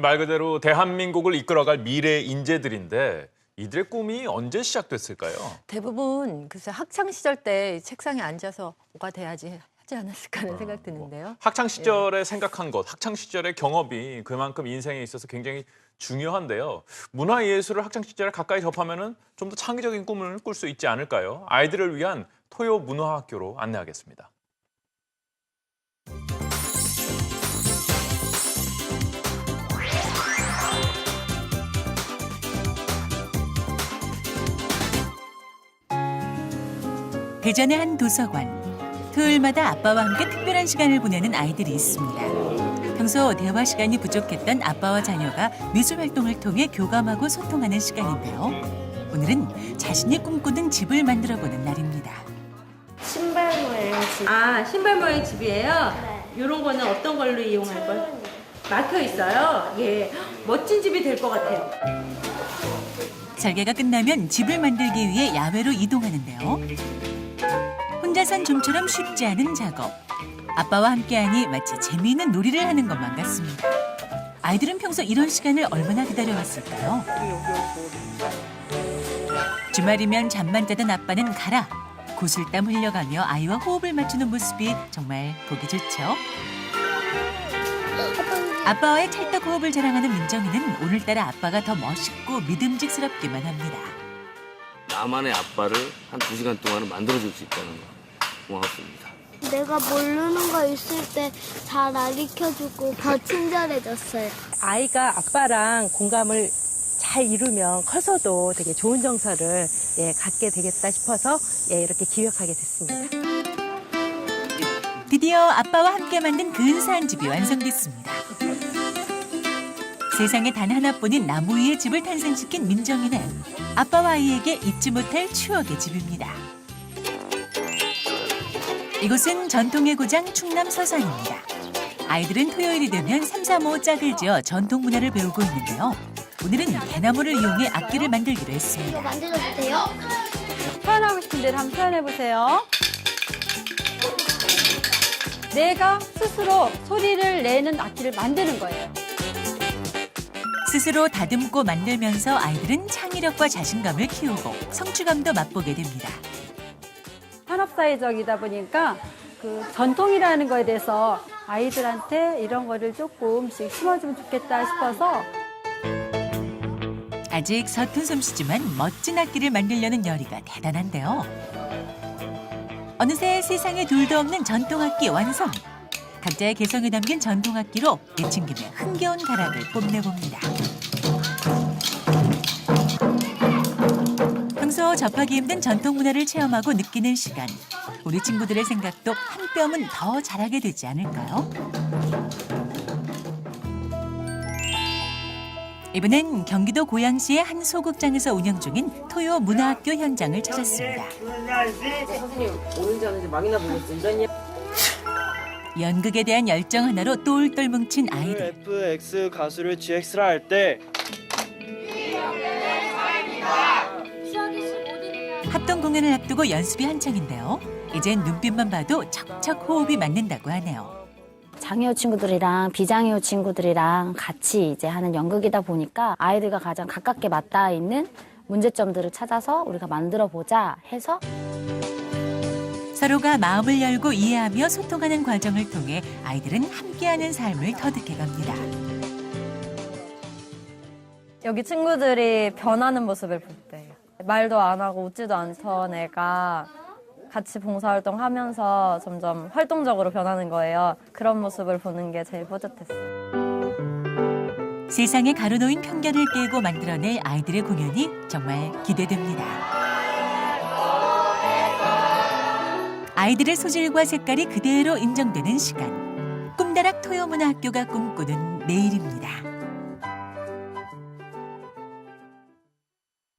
말 그대로 대한민국을 이끌어갈 미래 인재들인데 이들의 꿈이 언제 시작됐을까요? 대부분 글쎄 학창 시절 때 책상에 앉아서 뭐가 돼야지 하지 않았을까 어, 하는 생각 드는데요. 학창 시절에 생각한 것, 학창 시절의 경험이 그만큼 인생에 있어서 굉장히 중요한데요. 문화 예술을 학창 시절에 가까이 접하면은 좀 더 창의적인 꿈을 꿀 수 있지 않을까요? 아이들을 위한 토요 문화학교로 안내하겠습니다. 대전의 한 도서관. 토요일마다 아빠와 함께 특별한 시간을 보내는 아이들이 있습니다. 평소 대화 시간이 부족했던 아빠와 자녀가 미술 활동을 통해 교감하고 소통하는 시간인데요. 오늘은 자신이 꿈꾸던 집을 만들어 보는 날입니다. 신발 모양 집. 아, 신발 모양 집이에요? 네. 이런 거는 어떤 걸로 이용할 걸? 막혀 있어요. 예. 멋진 집이 될 것 같아요. 설계가 끝나면 집을 만들기 위해 야외로 이동하는데요. 혼자선 좀처럼 쉽지 않은 작업. 아빠와 함께하니 마치 재미있는 놀이를 하는 것만 같습니다. 아이들은 평소 이런 시간을 얼마나 기다려왔을까요? 주말이면 잠만 자던 아빠는 가라. 구슬땀 흘려가며 아이와 호흡을 맞추는 모습이 정말 보기 좋죠. 아빠와의 찰떡 호흡을 자랑하는 민정이는 오늘따라 아빠가 더 멋있고 믿음직스럽기만 합니다. 나만의 아빠를 한 두 시간 동안은 만들어줄 수 있다는 거 고맙습니다. 내가 모르는 거 있을 때 잘 가르쳐주고 더 친절해졌어요. 아이가 아빠랑 공감을 잘 이루면 커서도 되게 좋은 정서를 예, 갖게 되겠다 싶어서 예, 이렇게 기획하게 됐습니다. 드디어 아빠와 함께 만든 근사한 집이 완성됐습니다. 세상에 단 하나뿐인 나무 위의 집을 탄생시킨 민정이는 아빠와 아이에게 잊지 못할 추억의 집입니다. 이곳은 전통의 고장 충남 서산입니다. 아이들은 토요일이 되면 삼삼오오 짝을 지어 전통 문화를 배우고 있는데요. 오늘은 대나무를 이용해 악기를 만들기로 이거 했습니다. 만들어도 돼요? 표현하고 싶은 대로 한번 표현해 보세요. 내가 스스로 소리를 내는 악기를 만드는 거예요. 스스로 다듬고 만들면서 아이들은 창의력과 자신감을 키우고 성취감도 맛보게 됩니다. 산업사회적이다 보니까 그 전통이라는 거에 대해서 아이들한테 이런 거를 조금씩 심어주면 좋겠다 싶어서 아직 서툰 솜씨지만 멋진 악기를 만들려는 열의가 대단한데요. 어느새 세상에 둘도 없는 전통악기 완성. 각자의 개성이 담긴 전통악기로 내친 김에 흥겨운 가락을 뽐내봅니다. 접하기 힘든 전통 문화를 체험하고 느끼는 시간. 우리 친구들의 생각도 한 뼘은 더 잘하게 되지 않을까요? 이번엔 경기도 고양시의 한 소극장에서 운영 중인 토요 문화학교 현장을 찾았습니다. 연극에 대한 열정 하나로 똘똘 뭉친 아이들. FX 가수를 GX라 할 때 합동 공연을 앞두고 연습이 한창인데요. 이젠 눈빛만 봐도 척척 호흡이 맞는다고 하네요. 장애우 친구들이랑 비장애우 친구들이랑 같이 이제 하는 연극이다 보니까 아이들과 가장 가깝게 맞닿아 있는 문제점들을 찾아서 우리가 만들어 보자 해서 서로가 마음을 열고 이해하며 소통하는 과정을 통해 아이들은 함께하는 삶을 터득해 갑니다. 여기 친구들이 변하는 모습을 볼 때 말도 안 하고 웃지도 않던 애가 같이 봉사활동 하면서 점점 활동적으로 변하는 거예요. 그런 모습을 보는 게 제일 뿌듯했어요. 세상에 가로놓인 편견을 깨고 만들어낼 아이들의 공연이 정말 기대됩니다. 아이들의 소질과 색깔이 그대로 인정되는 시간. 꿈다락 토요문화학교가 꿈꾸는 내일입니다.